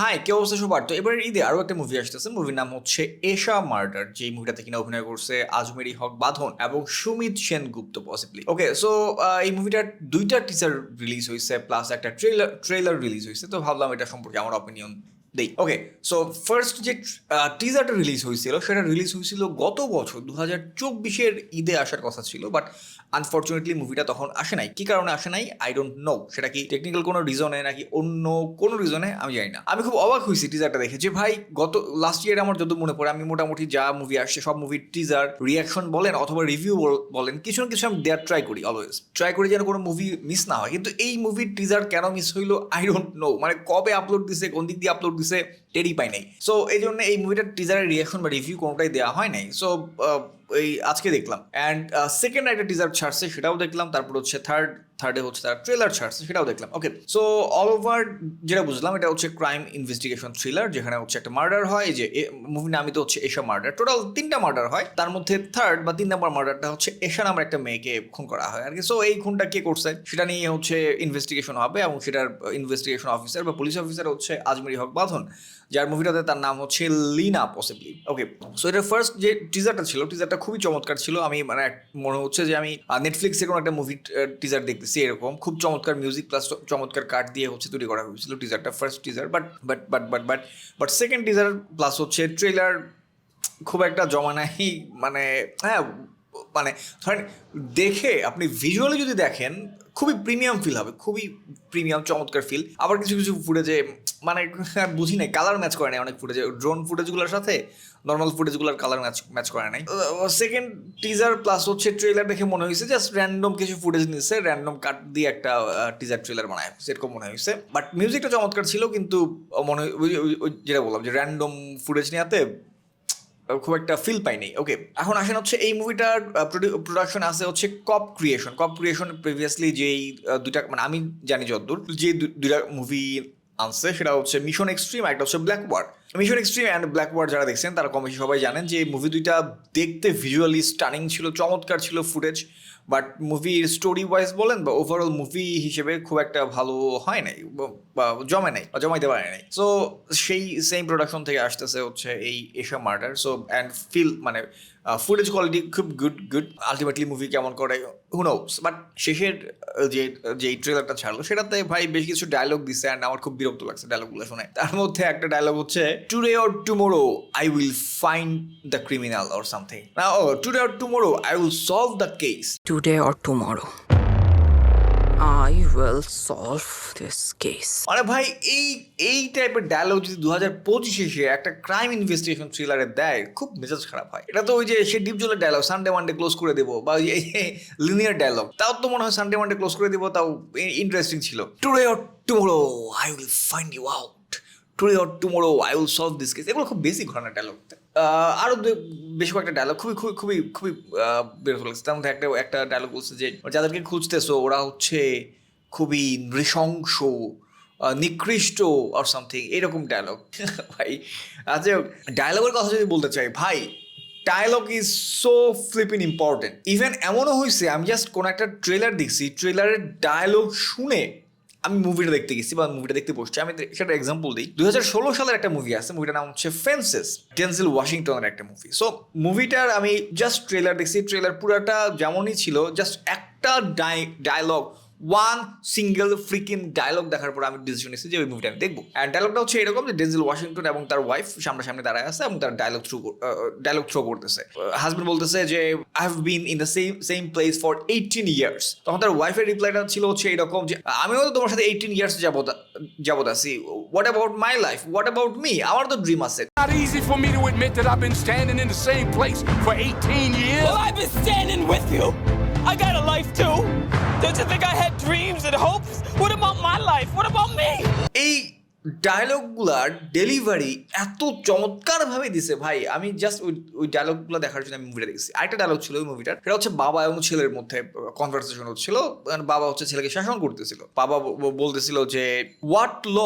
High কে অবস্থা সবার? তো এবার ঈদে আরও একটা মুভি আসতেছে। মুভির নাম হচ্ছে এশা মার্ডার যে মুভিটাতে কিনা অভিনয় করছে আজমেরি হক বাঁধন এবং Sumit Sen Gupta possibly okay so এই মুভিটার দুইটা টিজার রিলিজ হয়েছে প্লাস একটা ট্রেলার ট্রেলার রিলিজ হয়েছে। তো ভাবলাম এটা সম্পর্কে আমার অপিনিয়ন দেই। ওকে সো ফার্স্ট যে টিজারটা রিলিজ হয়েছিল, সেটা রিলিজ হয়েছিল গত বছর দু হাজার চব্বিশের ঈদে আসার কথা ছিল বাট আনফর্চুনেটলি মুভিটা তখন আসে নাই। কি কারণে আসে নাই? আই ডোন্ট নো সেটা কি টেকনিক্যাল কোনো রিজনে নাকি অন্য কোনো রিজনে আমি জানি না। আমি খুব অবাক হয়েছি টিজারটা দেখে যে, ভাই, গত লাস্ট ইয়ারে আমার যত মনে পড়ে, আমি মোটামুটি যা মুভি আসছে, সব মুভির টিজার রিয়াকশন বলেন অথবা রিভিউ বলেন, কিছু না কিছু আমি দেয়ার ট্রাই করি অলওয়েজ ট্রাই করি যেন কোনো মুভি মিস না হয়। কিন্তু এই মুভির টিজার কেন মিস হইল? আই ডোন্ট নো মানে কবে আপলোড দিছে? কোন দিক দিয়ে আপলোড দিছে? টেরই পাই নাই। সো এই জন্য এই মুভিটার টিজারের রিয়াকশন বা রিভিউ কোনোটাই দেওয়া হয় নাই। সো এই আজকে দেখলাম। অ্যান্ড সেকেন্ড একটা টিজার ছাড়ছে, সেটাও দেখলাম। তারপর হচ্ছে থার্ড থার্ডে হচ্ছে তার ট্রেলার ছাড়ছে, সেটাও দেখলাম। ওকে সো অল ওভার যেটা বুঝলাম, এটা হচ্ছে ক্রাইম ইনভেস্টিগেশন থ্রিলার যেখানে হচ্ছে একটা মার্ডার হয়। যে মুভি নামই তো হচ্ছে এশা মার্ডার টোটাল তিনটা মার্ডার হয়। তার মধ্যে থার্ড বা তিন নম্বর মার্ডারটা হচ্ছে এশা নামের একটা মেয়েকে খুন করা হয় আর কি। সো এই খুনটা কে করছে? সেটা নিয়ে হচ্ছে ইনভেস্টিগেশন হবে এবং সেটার ইনভেস্টিগেশন অফিসার বা পুলিশ অফিসার হচ্ছে আজমেরি হক বাঁধন। যার মুভিটাতে তার নাম হচ্ছে লিনা পসিবলি ওকে সো এটার ফার্স্ট যে টিজারটা ছিল টিজারটা খুবই চমৎকার ছিল। আমি মানে মনে হচ্ছে যে আমি নেটফ্লিক্সে কোনো একটা মুভি টিজার দেখতেছি এরকম। খুব চমৎকার মিউজিক প্লাস চমৎকার কাট দিয়ে হচ্ছে তৈরি করা হয়েছিল টিজারটা first teaser but but but but but but second teaser plus হচ্ছে ট্রেলার খুব একটা জমা নাই। মানে হ্যাঁ মানে ধরেন, দেখে আপনি ভিজুয়ালি যদি দেখেন খুবই প্রিমিয়াম ফিল হবে, খুবই প্রিমিয়াম চমৎকার ফিল আবার কিছু কিছু ফুটেজে মানে বুঝি নাই কালার ম্যাচ করে নাই অনেক ফুটেজে ড্রোন ফুটেজগুলোর সাথে নর্মাল ফুটেজগুলোর কালার ম্যাচ ম্যাচ করে নাই। সেকেন্ড টিজার প্লাস হচ্ছে ট্রেলার দেখে মনে হয়েছে জাস্ট র্যান্ডম কিছু ফুটেজ নিচ্ছে র্যান্ডম কাট দিয়ে একটা টিজার ট্রেলার বানায়, সেরকম মনে হয়েছে। বাট মিউজিকটা চমৎকার ছিল, কিন্তু মনে হয়- যেটা বললাম যে র্যান্ডম ফুটেজ নেওয়াতে খুব একটা ফিল পাইনি ওকে এখন আসেন হচ্ছে এই মুভিটার প্রোডাকশন আছে হচ্ছে Cop Creation Cop Creation previously যেই দুইটা মানে আমি জানি যতদূর, যে দুইটা মুভি আনছে, সেটা হচ্ছে মিশন এক্সট্রিম একটা হচ্ছে black war mission extreme and black war যারা দেখছেন, তারা কম বেশি সবাই জানেন যে মুভি দুইটা দেখতে ভিজুয়ালি স্টানিং ছিল, চমৎকার ছিল ফুটেজ বাট মুভির স্টোরি ওয়াইজ বলেন বা ওভারঅল মুভি হিসেবে খুব একটা ভালো হয় নাই, বা- জমে নাই, বা জমাইতে পারে নাই। সো সেই সেম প্রোডাকশন থেকে আসতেছে হচ্ছে এই Esha murder so and feel মানে ফুটেজ কোয়ালিটি খুব গুড গুড আলটিমেটলি মুভি কেমন করে হুনোস বাট শেষের যে যে ট্রেলারটা ছাড়লো, সেটাতে ভাই বেশ কিছু ডায়লগ দিছে অ্যান্ড আমার খুব বিরক্ত লাগছে ডায়লগগুলো শুনে। তার মধ্যে একটা ডায়লগ হচ্ছে today or tomorrow I will find the criminal or something O today or tomorrow I will solve the case Today or tomorrow, I will solve this case. মানে ভাই এই এই টাইপের ডায়লগ যদি দু হাজার পঁচিশে এসে একটা ক্রাইম ইনভেস্টিগেশন থ্রিলারে দেয় খুব মেজাজ খারাপ হয়। এটা তো ওই যে সে ডিপজলের ডায়লগ সানডে মানডে ক্লোজ করে দেবো বা ওই লিনিয়ার ডায়লগ তাও তো মনে হয় সানডে মানডে ক্লোজ করে দেবো তাও ইন্টারেস্টিং ছিল। Today or tomorrow I will find you out today or tomorrow I will solve this case এগুলো খুব বেশি ঘটনার ডায়লগ আরও বেশ কয়েকটা ডায়লগ খুবই খুবই খুবই খুবই বিরক্ত লাগছে। তার মধ্যে একটা একটা ডায়লগ বলছে যে, যাদেরকে খুঁজতেছো, ওরা হচ্ছে খুবই নৃশংস নিকৃষ্ট আর সামথিং এরকম ডায়লগ ভাই আচ্ছা ডায়লগের কথা যদি বলতে চাই, ভাই dialogue is so flipping important even এমনও হয়েছে আমি জাস্ট কোনো একটা ট্রেলার দেখছি ট্রেলারের ডায়লগ শুনে আমি মুভিটা দেখতে গেছি বা মুভিটা দেখতে বসছি। আমি সেটা এক্সাম্পল দিই। দু হাজার ষোলো সালের একটা মুভি আছে মুভিটার নাম হচ্ছে ফেন্সেস ডেনসেল ওয়াশিংটনের একটা মুভি সো মুভিটার আমি জাস্ট ট্রেলার দেখছি ট্রেলার পুরাটা যেমনই ছিল জাস্ট একটা dialogue one single freaking dialogue দেখার পর আমি ডিসিশন নিয়েছি যে ওই মুভিটা আমি দেখব। অ্যান্ড ডায়লগটা হচ্ছে এরকম যে ডেনজেল ওয়াশিংটন এবং তার ওয়াইফ সামনাসামনি দাঁড়ায় আছে এবং তার ডায়লগ থ্রু ডায়লগ থ্রো করতেছে। হাজবেন্ড বলতেছে যে I have been in the same same place for eighteen years তখন তার ওয়াইফের রিপ্লাইটা ছিল হচ্ছে এরকম যে আমিও তো তোমার সাথে এইটিন ইয়ার্স যাবত যাবত আছি। What about my life what about me আমার তো ড্রিম আছে। Not easy for me to admit that I've been standing in the same place for 18 years. Well, I've been standing with you. I got a life too. Don't you think I had dreams and hopes? What about my life? What about me? এই ডায়লগগুলার delivery এত চমৎকারভাবে দিছে ভাই আমি just ওই ওই ডায়লগগুলো দেখার জন্য আমি মুভিটা দেখছি আরেকটা ডায়লগ ছিল ওই মুভিটার সেটা হচ্ছে বাবা এবং ছেলের মধ্যে কনভারসেশন হচ্ছিল বাবা হচ্ছে ছেলেকে শাসন করতেছিল বাবা বলতেছিল যে what law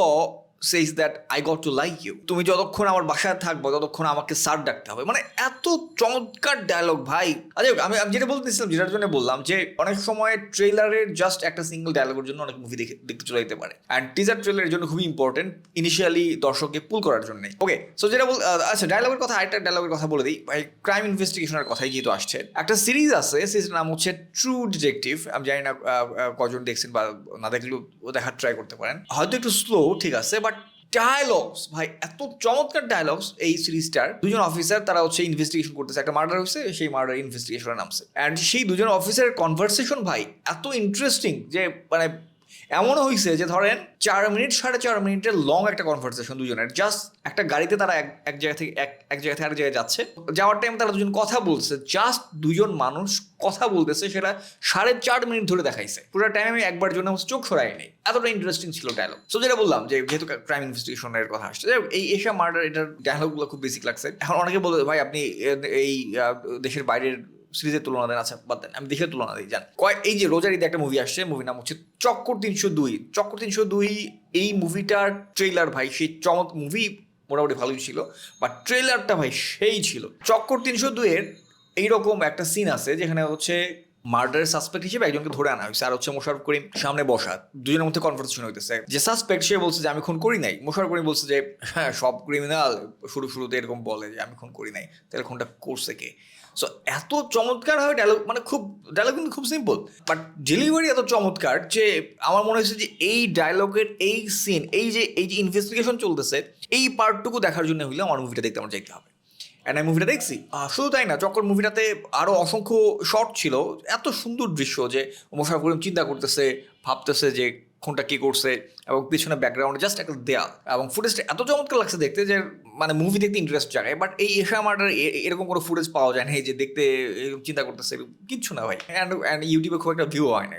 says that I got to like you তুমি যতক্ষণ আমার বাসায় থাকব, ততক্ষণ আমাকে স্যার ডাকতে হবে। মানে এত চমৎকার ডায়লগ ভাই। আচ্ছা আমি আমি যেটা বলতেছিলাম, যেটার জন্য বললাম যে অনেক সময় ট্রেলারের জাস্ট একটা সিঙ্গেল ডায়লগের জন্য অনেক মুভি দেখে দেখতে চলে যেতে পারে। অ্যান্ড টিজার ট্রেলারের জন্য খুবই ইম্পর্টেন্ট ইনিশিয়ালি দর্শককে পুল করার জন্য। ওকে সো যেটা বল আচ্ছা ডায়লগের কথা, আরেকটা ডায়লগের কথা বলে দিই। ভাই ক্রাইম ইনভেস্টিগেশনের কথাই যেহেতু আসছে। একটা সিরিজ আছে সিরিজের নাম হচ্ছে ট্রু ডিটেকটিভ আমি জানি না কজন দেখছেন বা না দেখলেও দেখার ট্রাই করতে পারেন। হয়তো একটু স্লো ঠিক আছে বাট ডায়লগস ভাই, এত চমৎকার ডায়লগস এই সিরিজটার। দুজন অফিসার তারা হচ্ছে ইনভেস্টিগেশন করতেছে। একটা মার্ডার হয়েছে, সেই মার্ডার ইনভেস্টিগেশনের নামছে। অ্যান্ড সেই দুজন অফিসারের কনভারসেশন ভাই, এত ইন্টারেস্টিং যে মানে এমনও হয়েছে যে ধরেন চার মিনিট, সাড়ে চার মিনিটের লং একটা কনভারসেশন দুজনের। জাস্ট একটা গাড়িতে তারা এক এক জায়গা থেকে, এক এক জায়গা থেকে আরেক জায়গায় যাচ্ছে। যাওয়ার টাইম তারা দুজন কথা বলছে। জাস্ট দুজন মানুষ কথা বলতেছে, সেটা সাড়ে চার মিনিট ধরে দেখাইছে। পুরো টাইম আমি একবার জন্য চোখ সরাই নেই এতটা ইন্টারেস্টিং ছিল ডায়লগ সো যেটা বললাম যে যেহেতু ক্রাইম ইনভেস্টিগেশনের কথা আসছে এই এশিয়া মার্ডার এটার ডায়লগুলো খুব বেসিক লাগছে। এখন অনেকে বলে, ভাই, আপনি এই দেশের বাইরের সিরিজের তুলনা দেন আচ্ছা বাদ দেন, আমি দেখে তুলনা দিই জান কয় এই যে রোজার ঈদে একটা মুভি আসছে মুভির নাম হচ্ছে চক্কর তিনশো দুই। চক্কর তিনশো দুই, এই মুভিটার ট্রেলার ভাই, সেই চমক মুভি মোটামুটি ভালোই ছিল বা ট্রেলারটা ভাই সেই ছিল। চক্কর তিনশো দুইয়ের এইরকম একটা সিন আছে, যেখানে হচ্ছে মার্ডারের সাসপেক্ট হিসেবে একজনকে ধরে আনা হয়েছে। আর হচ্ছে মোশারফ করিম সামনে বসা। দুজনের মধ্যে কনভারসেশন হইতেছে যে সাসপেক্ট সে বলছে যে, আমি খুন করি নাই। মোশারফ করিম বলছে যে হ্যাঁ সব ক্রিমিনাল শুরু শুরুতে এরকম বলে যে, আমি খুন করি নাই। তাহলে খুনটা করছে কে? সো এত চমৎকার হয় ডায়লগ মানে খুব ডায়লগ কিন্তু খুব সিম্পল বাট ডেলিভারি এত চমৎকার যে, আমার মনে হয়েছে যে, এই ডায়লগের এই সিন এই যে এই যে ইনভেস্টিগেশন চলতেছে, এই পার্টটুকু দেখার জন্য হইলে আমার মুভিটা দেখতে আমার যেতে হবে। অ্যান্ড আমি মুভিটা দেখছি। শুধু তাই না চক্কর মুভিটাতে আরও অসংখ্য শর্ট ছিল, এত সুন্দর দৃশ্য যে মোশারফ করিম চিন্তা করতেছে, ভাবতেছে যে কোনটা কি করছে এবং পিছনে ব্যাকগ্রাউন্ডে জাস্ট একটা দেয়াল এবং ফুটেজটা এত চমৎকার লাগছে দেখতে যে মানে মুভি দেখতে ইন্টারেস্ট জাগায় বাট এই এশা মার্ডার এরকম কোনো ফুটেজ পাওয়া যায় না, এই যে দেখতে চিন্তা করতেছে, কিচ্ছু না ভাই। অ্যান্ড অ্যান্ড ইউটিউবে খুব একটা ভিউ হয় না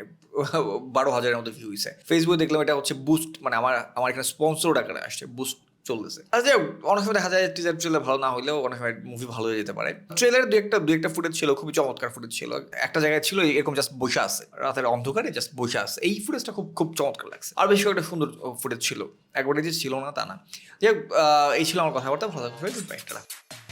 বারো হাজারের মতো ভিউ হয়েছে ফেসবুকে দেখলাম এটা হচ্ছে বুস্ট মানে আমার আমার এখানে স্পন্সর আকারে আসছে বুস্ট চলতেছে। আর হোক, অনেক সময় দেখা যায় টিজার ট্রেলার ভালো না হলেও অনেক সময় মুভি ভালো হয়ে যেতে পারে। ট্রেলার দু একটা দু একটা ফুটেজ ছিল খুবই চমৎকার ফুটেজ ছিল। একটা জায়গায় ছিল এরকম জাস্ট বসে আছে। রাতের অন্ধকারে জাস্ট বসে আছে। এই ফুটেজটা খুব খুব চমৎকার লাগছে। আর বেশি একটা সুন্দর ফুটেজ ছিল। একবারে যে ছিল না তা না। আহ, এই ছিল আমার কথাবার্তা। ভালো থাকবে